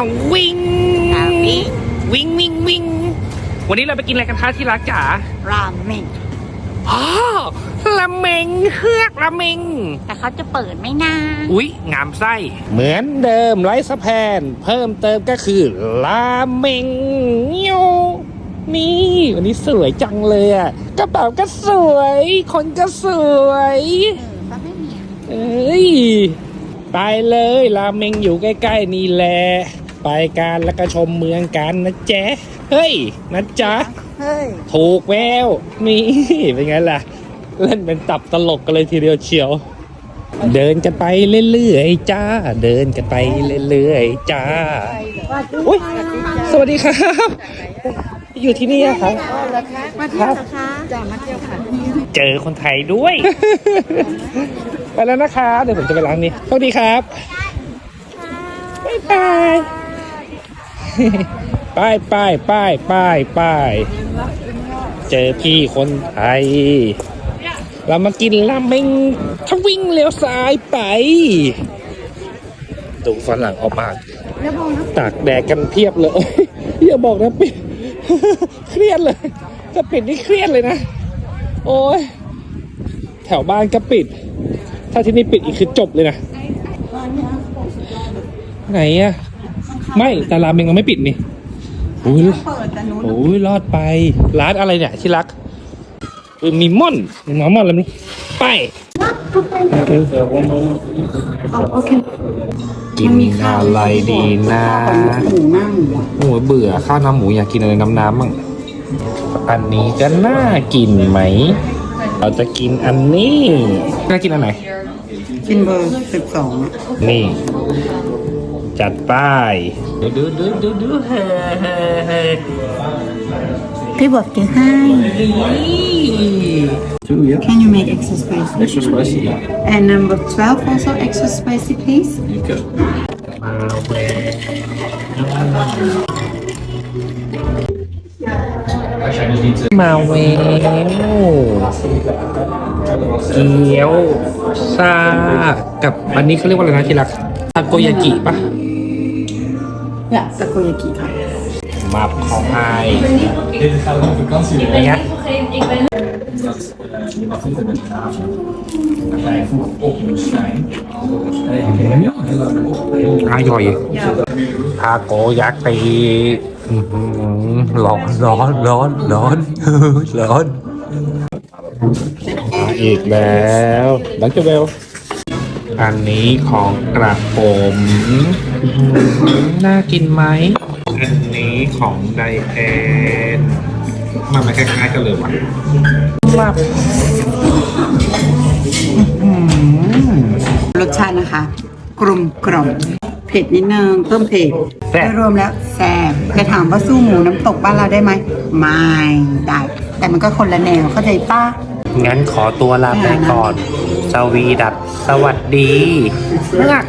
ทวิ่งราเมงวิ่งวิ่งวิ่งวันนี้เราไปกินอะไรกันคะที่รักจ๋าราเมงอ๋อละเมงเฮือกละเมง แต่เขาจะเปิดไหม่นาอุ๊ย งามไส้ เหมือนเดิมไร้สะแพน เพิ่มเติมก็คือลาเมงเงี้ยวนี่ วันนี้สวยจังเลยอะกระเป๋าก็สวย คนก็สวย เออก็ไม่มีเอ้ย ไปเลยราเมงอยู่ใกล้ ๆ นี่แหละ ไปกันแล้วก็ชมเมืองกันนะแจ๊ะเฮ้ยนะจ๊ะเฮ้ยถูกแววนี่เป็นไงล่ะ เล่นเป็นตับตลกกันเลยทีเดียวเชียว เดินกันไปเรื่อยๆจ้า เดินกันไปเรื่อยๆจ้าอุ้ยสวัสดีครับ อยู่ที่นี่อะครับมาเที่ยวเหรอคะจะมาเที่ยวค่ะเจอคนไทยด้วย ไปแล้วนะครับเดี๋ยวผมจะไปล้างนี้สวัสดีครับ บ๊ายบาย ไปไปไปไปไปเจอพี่คนไทยเรามากินราเมงถ้าวิ่งเลี้ยวซ้ายไปดูฝรั่งออกมาตากแดดกันเพียบเลยอย่าบอกนะปิดเครียดเลยจะปิดนี่เครียดเลยนะ โอ้ยแถวบ้านก็ปิด ถ้าที่นี่ปิดอีกคือจบเลยนะ ไหนอะ ไม่แต่รามเมงเราไม่ปิดนี่อุ้ยเปิดแต่นู้นโอ้ยรอดไป ร้านอะไรเนี่ยที่รักเออมีม่อนมีหมาม่อนแล้วมั้ยไปกินอะไรดีนะหมูนั่งโอ้ยเบื่อข้าวหน้ำหมูอยากกินอะไรน้ำน้ำมั่งอันนี้ก็น่ากินไหม เราจะกินอันนี้ น่ากินอันไหน กินเบอร์สิบสองนี่ จัดไปดูดูดูดูดูเฮ้เฮ้เฮ้พี่บอกจะให้ Can you make extra spicy? Extra spicy. And number 12 also extra spicy please Okay. มาเวลเกี๊ยวซากับอันนี้เขาเรียกว่าอะไรนะที่รักทาโกยากิปะ Ja, takoyaki ค่ะมาบของไอ Dit gaat ook op vakantie. อย่างเงี้ย Wat vindt er met de avond? Dan ga je vroeg op met schijn. En dan heb je heel lang op. อร่อยทาโกยากิอื้อหือร้อนร้อนร้อนร้อนร้อนมาอีกแล้วดังเจเบล อันนี้ของกระผมอื้อหือน่ากินไหม อันนี้ของไดแอนมันไม่คล้ายๆกันเลยว่ะมาบอื้อหือรสชาตินะคะ กลมกล่อมเผ็ดนิดนึงเพิ่มเผ็ดแซ่บโดยรวมแล้วแซ่บจะถามว่าสู้หมูน้ำตกบ้านเราได้ไหมไม่ได้ แต่มันก็คนละแนวเข้าใจป้างั้นขอตัวลาไปก่อน สวีดัสสวัสดีเลือก